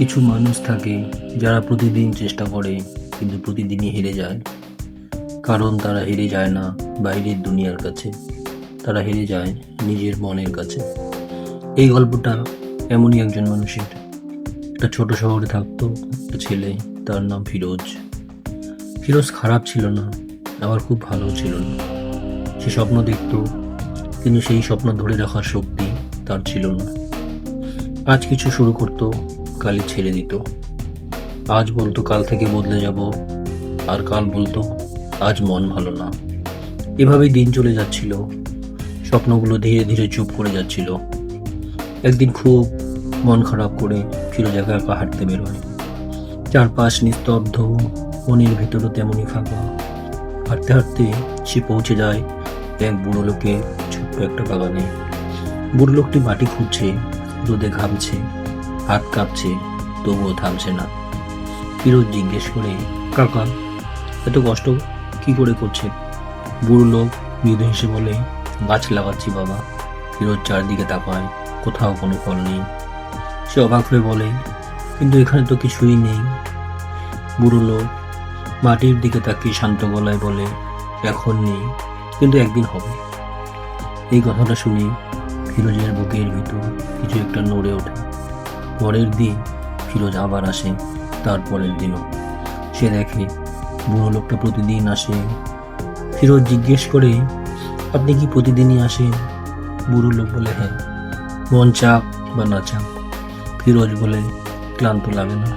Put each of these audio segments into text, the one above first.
কিছু মানুষ থাকে যারা প্রতিদিন চেষ্টা করে, কিন্তু প্রতিদিনই হেরে যায়। কারণ তারা হেরে যায় না বাইরের দুনিয়ার কাছে। তারা হেরে যায় নিজের মনের কাছে। এই গল্পটা এমনই একজন মানুষের। একটা ছোট শহরে থাকতো একটা ছেলে, তার নাম ফিরোজ। ফিরোজ খারাপ ছিল না, আবার খুব ভালো ছিল না। সে স্বপ্ন দেখতো, কিন্তু সেই স্বপ্ন ধরে রাখার শক্তি তার ছিল না। আজ কিছু শুরু করতো কালই ছেড়ে দিত। আজ বলতো কাল থেকে বদলে যাব, আর কাল বলতো আজ মন ভালো না। এভাবেই দিন চলে যাচ্ছিল। স্বপ্নগুলো ধীরে ধীরে চুপ করে যাচ্ছিল। একদিন খুব মন খারাপ করে ফিরোজ একা একা হাঁটতে বেরোয়। চারপাশ নিস্তব্ধ মনের ভেতরও তেমনই ফাঁকা। হাঁটতে হাঁটতে সে পৌঁছে যায় এক বুড়ো লোকের ছোট্ট একটা বাগানে। বুড়ো লোকটি মাটি খুঁজছে রোদে ঘামছে। হাত কাঁপছে, তবুও থামছে না। ফিরোজ জিজ্ঞেস করে কাকা এত কষ্ট কি করে করছে বুড়ো লোক মৃদু হেসে বলে, গাছ লাগাচ্ছি বাবা। ফিরোজ চারদিকে তাকায়, কোথাও কোনো ফল নেই। সে অবাক হয়ে বলে, কিন্তু এখানে তো কিছুই নেই। বুড়ো লোক মাটির দিকে তাকিয়ে শান্ত গলায় বলে, এখন নেই, কিন্তু একদিন হবে। এই কথাটা শুনে ফিরোজের বুকের ভিতর কিছু একটা নড়ে ওঠে। পরের দিন ফিরোজ আবার আসে, তারপরের দিনও। সে দেখে বুড়ো লোকটা প্রতিদিন আসে। ফিরোজ জিজ্ঞেস করে, আপনি কি প্রতিদিনই আসেন? বুড়ো লোক বলে হ্যাঁ মন চাপ বা না চাপ। ফিরোজ বলে, ক্লান্ত লাগে না।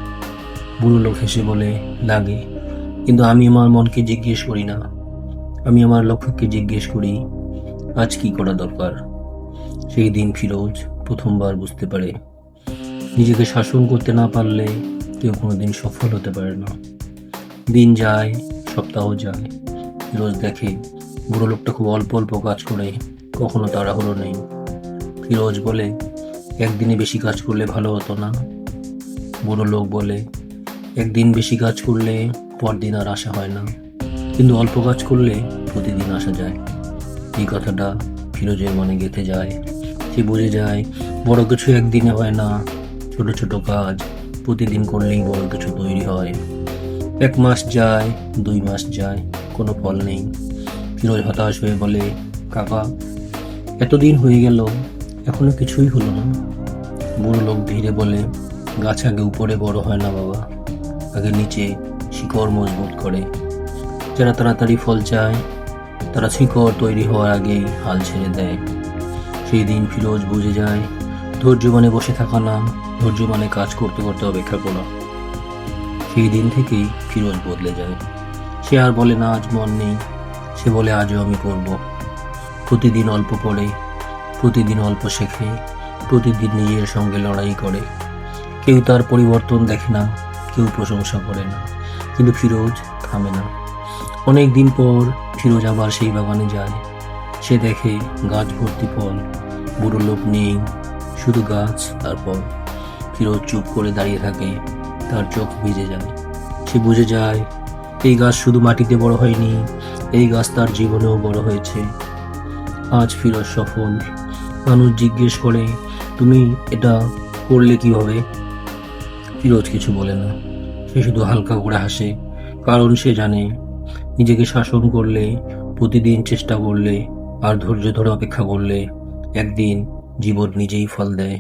বুড়ো লোক হেসে বলে, লাগে, কিন্তু আমি আমার মনকে জিজ্ঞেস করি না। আমি আমার লক্ষ্যকে জিজ্ঞেস করি, আজ কি করা দরকার? সেই দিন ফিরোজ প্রথমবার বুঝতে পারে নিজেকে শাসন করতে না পারলে কেউ কোনোদিন সফল হতে পারে না। দিন যায়, সপ্তাহ যায় ফিরোজ দেখে বুড়ো লোকটা খুব অল্প অল্প কাজ করে, কখনো তাড়াহুড়ো নেই। ফিরোজ বলে, একদিনে বেশি কাজ করলে ভালো হতো না? বুড়ো লোক বলে, একদিন বেশি কাজ করলে পরদিন আর আসা হয় না। কিন্তু অল্প কাজ করলে প্রতিদিন আসা যায়। এই কথাটা ফিরোজের মনে গেঁথে যায়। সে বুঝে যায়, বড় কিছু একদিনে হয় না ছোট ছোট কাজ প্রতিদিন করলেই বড় কিছু তৈরি হয়। এক মাস যায়, দুই মাস যায়, কোনো ফল নেই। ফিরোজ হতাশ হয়ে বলে, কাকা, এতদিন হয়ে গেল, এখনও কিছুই হলো না। বুড়ো লোক ধীরে বলে, গাছ আগে উপরে বড় হয় না বাবা, আগে নিচে শিকড় মজবুত করে। যারা তাড়াতাড়ি ফল চায়, তারা শিকড় তৈরি হওয়ার আগেই হাল ছেড়ে দেয়। সেই দিন ফিরোজ বুঝে যায় ধৈর্য মানে বসে থাকা না ধৈর্য মানে কাজ করতে করতে অপেক্ষা করা। সেই দিন থেকেই ফিরোজ বদলে যায়। সে আর বলে না, আজ মন নেই। সে বলে, আজও আমি করব। প্রতিদিন অল্প পড়ে, প্রতিদিন অল্প শেখে, প্রতিদিন নিজের সঙ্গে লড়াই করে। কেউ তার পরিবর্তন দেখে না, কেউ প্রশংসা করে না। কিন্তু ফিরোজ থামে না। অনেক দিন পর ফিরোজ আবার সেই বাগানে যায়। সে দেখে, গাছ ভর্তি ফল, বুড়ো লোক নেই শুধু গাছ তারপর ফিরোজ চুপ করে দাঁড়িয়ে থাকে, তার চোখ ভিজে যায়। সে বুঝে যায়, এই গাছ শুধু মাটিতে বড় হয়নি, এই গাছ তার জীবনেও বড় হয়েছে। আজ ফিরোজ সফল। মানুষ জিজ্ঞেস করে, তুমি এটা করলে কি হবে? ফিরোজ কিছু বলে না। সে শুধু হালকা করে হাসে, কারণ সে জানে, নিজেকে শাসন করলে, প্রতিদিন চেষ্টা করলে, আর ধৈর্য ধরে অপেক্ষা করলে, একদিন জীবন নিজেই ফল দেয়